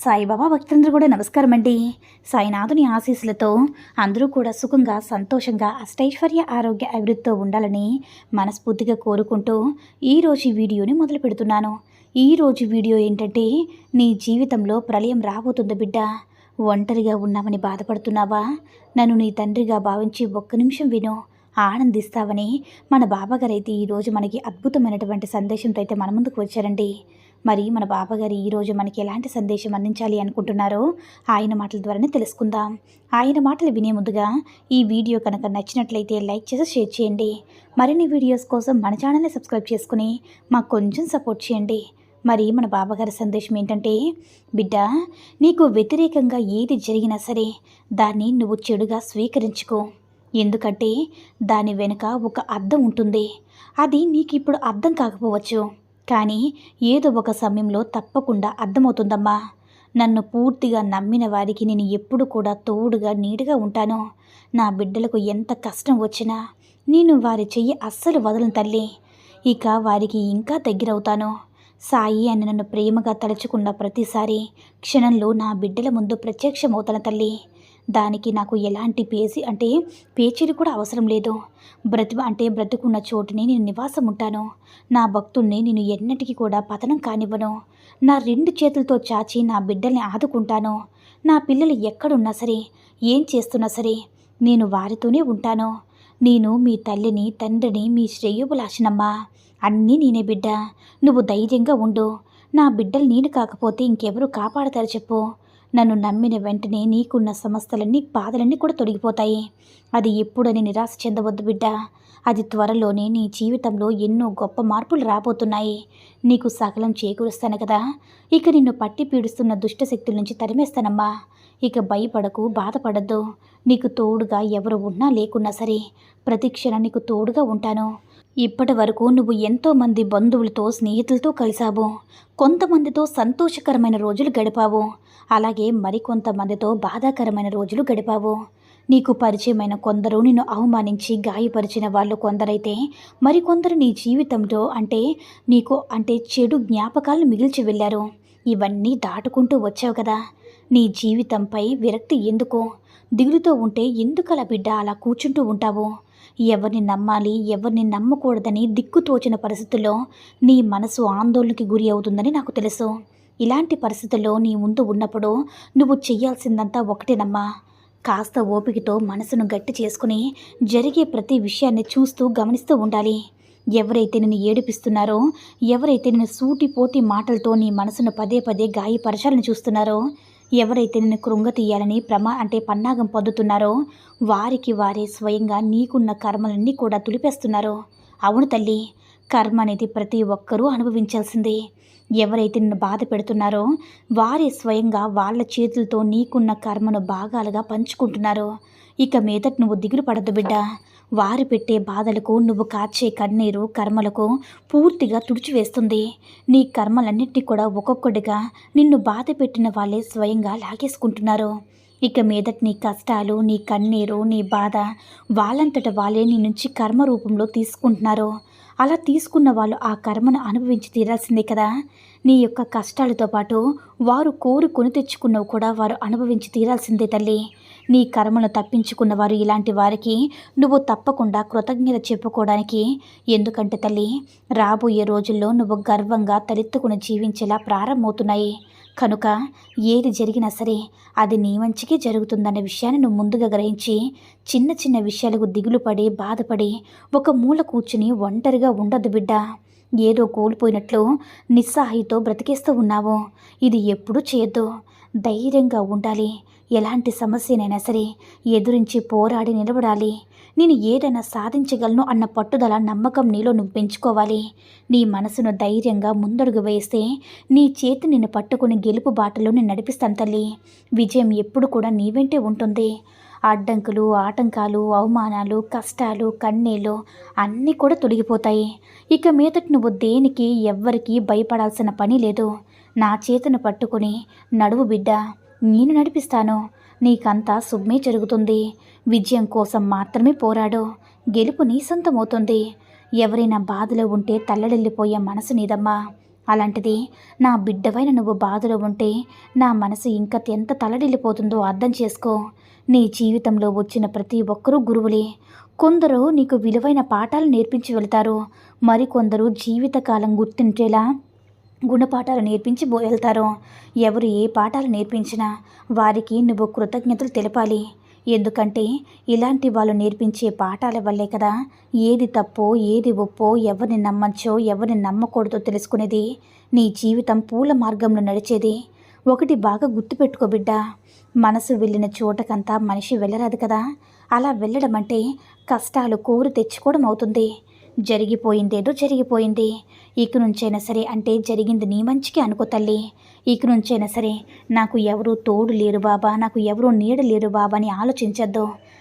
సాయిబాబా భక్తులందరూ కూడా నమస్కారం అండి సాయినాథుని ఆశీస్సులతో అందరూ కూడా సుఖంగా సంతోషంగా అష్టైశ్వర్య ఆరోగ్య అభివృద్ధితో ఉండాలని మనస్ఫూర్తిగా కోరుకుంటూ ఈరోజు ఈ వీడియోని మొదలు పెడుతున్నాను. ఈరోజు వీడియో ఏంటంటే నీ జీవితంలో ప్రళయం రాబోతుంది బిడ్డ? ఒంటరిగా ఉన్నామని బాధపడుతున్నావా? నన్ను నీ తండ్రిగా భావించి ఒక్క నిమిషం విను. ఆనందిస్తావని మన బాబాగారు అయితే ఈరోజు మనకి అద్భుతమైనటువంటి సందేశంతో అయితే మన ముందుకు వచ్చారండి. మరి మన బాబాగారు ఈరోజు మనకి ఎలాంటి సందేశం అందించాలి అనుకుంటున్నారో ఆయన మాటల ద్వారానే తెలుసుకుందాం. ఆయన మాటలు వినే ముందుగా ఈ వీడియో కనుక నచ్చినట్లయితే లైక్ చేసి షేర్ చేయండి. మరిన్ని వీడియోస్ కోసం మన ఛానల్ని సబ్స్క్రైబ్ చేసుకుని మాకు కొంచెం సపోర్ట్ చేయండి. మరి మన బాబాగారి సందేశం ఏంటంటే బిడ్డ నీకు వ్యతిరేకంగా ఏది జరిగినా సరే దాన్ని నువ్వు చెడుగా స్వీకరించుకో. ఎందుకంటే దాని వెనుక ఒక అర్థం ఉంటుంది. అది నీకు ఇప్పుడు అర్థం కాకపోవచ్చు. కానీ ఏదో ఒక సమయంలో తప్పకుండా అర్థమవుతుందమ్మా. నన్ను పూర్తిగా నమ్మిన వారికి నేను ఎప్పుడు కూడా తోడుగా నీడుగా ఉంటాను. నా బిడ్డలకు ఎంత కష్టం వచ్చినా నేను వారి చెయ్యి అస్సలు వదలను తల్లి. ఇక వారికి ఇంకా దగ్గరవుతాను. సాయి అని నన్ను ప్రేమగా తలుచుకున్న ప్రతిసారి క్షణంలో నా బిడ్డల ముందు ప్రత్యక్షమవుతాను తల్లి. దానికి నాకు ఎలాంటి పేజీ అంటే పేచీలు కూడా అవసరం లేదు. బ్రతి అంటే బ్రతుకున్న చోటుని నేను నివాసం ఉంటాను. నా భక్తుణ్ణి నేను ఎన్నటికీ కూడా పతనం కానివ్వను. నా రెండు చేతులతో చాచి నా బిడ్డల్ని ఆదుకుంటాను. నా పిల్లలు ఎక్కడున్నా సరే ఏం చేస్తున్నా సరే నేను వారితోనే ఉంటాను. నేను మీ తల్లిని తండ్రిని మీ శ్రేయోభిలాషనమ్మా. అన్నీ నేనే బిడ్డ. నువ్వు ధైర్యంగా ఉండు. నా బిడ్డలు నేను కాకపోతే ఇంకెవరు కాపాడతారు చెప్పు. నన్ను నమ్మిన వెంటనే నీకున్న సమస్యలన్నీ బాధలన్నీ కూడా తొలగిపోతాయి. అది ఎప్పుడని నిరాశ చెందవద్దు బిడ్డ. అది త్వరలోనే నీ జీవితంలో ఎన్నో గొప్ప మార్పులు రాబోతున్నాయి. నీకు సకలం చేకూరుస్తాను కదా. ఇక నిన్ను పట్టి పీడిస్తున్న దుష్టశక్తుల నుంచి తరిమేస్తానమ్మా. ఇక భయపడకు బాధపడద్దు. నీకు తోడుగా ఎవరు ఉన్నా లేకున్నా సరే ప్రతి క్షణం నీకు తోడుగా ఉంటాను. ఇప్పటి వరకు నువ్వు ఎంతోమంది బంధువులతో స్నేహితులతో కలిసావు కొంతమందితో సంతోషకరమైన రోజులు గడిపావు. అలాగే మరికొంతమందితో బాధాకరమైన రోజులు గడిపావు. నీకు పరిచయమైన కొందరు నిన్ను అవమానించి గాయపరిచిన వాళ్ళు కొందరైతే మరికొందరు నీ జీవితంలో అంటే నీకు అంటే చెడు జ్ఞాపకాలను మిగిల్చి వెళ్ళారు. ఇవన్నీ దాటుకుంటూ వచ్చావు కదా. నీ జీవితంపై విరక్తి ఎందుకు? దిగులుతో ఉంటే ఎందుకలా బిడ్డ అలా కూర్చుంటూ ఉంటావు? ఎవరిని నమ్మాలి ఎవరిని నమ్మకూడదని దిక్కుతోచిన పరిస్థితుల్లో నీ మనసు ఆందోళనకి గురి అవుతుందని నాకు తెలుసు. ఇలాంటి పరిస్థితుల్లో నీ ముందు ఉన్నప్పుడు నువ్వు చెయ్యాల్సిందంతా ఒకటేనమ్మా కాస్త ఓపికతో మనసును గట్టి చేసుకుని జరిగే ప్రతి విషయాన్ని చూస్తూ గమనిస్తూ ఉండాలి. ఎవరైతే నిన్ను ఏడిపిస్తున్నారో ఎవరైతే నిన్ను సూటిపోటి మాటలతో నీ మనసును పదే పదే గాయపరచాలని చూస్తున్నారో ఎవరైతే నిన్ను కృంగతీయాలని ప్రమా అంటే పన్నాగం పొందుతున్నారో వారికి వారే స్వయంగా నీకున్న కర్మలన్నీ కూడా తులిపేస్తున్నారో అవును తల్లి కర్మ అనేది ప్రతి ఒక్కరూ అనుభవించాల్సిందే. ఎవరైతే నిన్ను బాధ పెడుతున్నారో వారే స్వయంగా వాళ్ళ చేతులతో నీకున్న కర్మను భాగాలుగా పంచుకుంటున్నారో. ఇక మీదట నువ్వు దిగులు పడద్దు బిడ్డ. వారు పెట్టే బాధలకు నువ్వు కాచే కన్నీరు కర్మలకు పూర్తిగా తుడిచివేస్తుంది. నీ కర్మలన్నింటినీ కూడా ఒక్కొక్కటిగా నిన్ను బాధ పెట్టిన వాళ్ళే స్వయంగా లాగేసుకుంటున్నారు. ఇక మీదటి నీ కష్టాలు నీ కన్నీరు నీ బాధ వాళ్ళంతట వాళ్ళే నీ నుంచి కర్మ రూపంలో తీసుకుంటున్నారు. అలా తీసుకున్న వాళ్ళు ఆ కర్మను అనుభవించి తీరాల్సిందే కదా. నీ యొక్క కష్టాలతో పాటు వారు కోరుకొని తెచ్చుకున్నవి కూడా వారు అనుభవించి తీరాల్సిందే తల్లి. నీ కర్మను తప్పించుకున్న వారు ఇలాంటి వారికి నువ్వు తప్పకుండా కృతజ్ఞత చెప్పుకోవడానికి. ఎందుకంటే తల్లి రాబోయే రోజుల్లో నువ్వు గర్వంగా తలెత్తుకుని జీవించేలా ప్రారంభమవుతున్నాయి. కనుక ఏది జరిగినా సరే అది నీ మంచికే జరుగుతుందన్న విషయాన్ని నువ్వు ముందుగా గ్రహించి చిన్న చిన్న విషయాలకు దిగులు పడి బాధపడి ఒక మూల కూర్చుని ఒంటరిగా ఉండదు బిడ్డ. ఏదో కోల్పోయినట్లు నిస్సహాయితో బ్రతికేస్తూ ఉన్నావు. ఇది ఎప్పుడూ చేయొద్దు. ధైర్యంగా ఉండాలి. ఎలాంటి సమస్యనైనా సరే ఎదురించి పోరాడి నిలబడాలి. నేను ఏదైనా సాధించగలను అన్న పట్టుదల నమ్మకం నీలో నువ్వు పెంచుకోవాలి. నీ మనసును ధైర్యంగా ముందడుగు వేస్తే నీ చేతి నిన్ను పట్టుకుని గెలుపు బాటలో నేను నడిపిస్తాను తల్లి. విజయం ఎప్పుడు కూడా నీ వెంటే ఉంటుంది. అడ్డంకులు ఆటంకాలు అవమానాలు కష్టాలు కన్నీళ్ళు అన్నీ కూడా తొలగిపోతాయి. ఇక మీదటి నువ్వు దేనికి ఎవ్వరికీ భయపడాల్సిన పని లేదు. నా చేతిని పట్టుకుని నడువు బిడ్డ. నేను నడిపిస్తాను. నీకంతా శుభమే జరుగుతుంది. విజయం కోసం మాత్రమే పోరాడు. గెలుపు నీ సొంతమవుతుంది. ఎవరైనా బాధలో ఉంటే తల్లడిల్లిపోయే మనసు నీదమ్మా. అలాంటిది నా బిడ్డవైన నువ్వు బాధలో ఉంటే నా మనసు ఇంకా ఎంత తలడిల్లిపోతుందో అర్థం చేసుకో. నీ జీవితంలో వచ్చిన ప్రతి ఒక్కరూ గురువులే. కొందరు నీకు విలువైన పాఠాలు నేర్పించి వెళ్తారు. మరికొందరు జీవితకాలం గుర్తించేలా గుణపాఠాలు నేర్పించి వెళ్తారో? ఎవరు ఏ పాఠాలు నేర్పించినా వారికి నువ్వు కృతజ్ఞతలు తెలపాలి. ఎందుకంటే ఇలాంటి వాళ్ళు నేర్పించే పాఠాల వల్లే కదా ఏది తప్పో ఏది ఒప్పో ఎవరిని నమ్మచ్చో ఎవరిని నమ్మకూడదో తెలుసుకునేది. నీ జీవితం పూల మార్గంలో నడిచేది. ఒకటి బాగా గుర్తుపెట్టుకో బిడ్డ. మనసు వెళ్ళిన చోటకంతా మనిషి వెళ్ళరాదు కదా. అలా వెళ్ళడం అంటే కష్టాలు కోరి తెచ్చుకోవడం అవుతుంది. జరిగిపోయిందేదో జరిగిపోయింది. ఇక నుంచైనా సరే అంటే జరిగింది నీ మంచికి అనుకో తల్లి. ఇక నుంచైనా సరే నాకు ఎవరు తోడు లేరు బాబా నాకు ఎవరు నీడ లేరు బాబా అని ఆలోచించద్దు.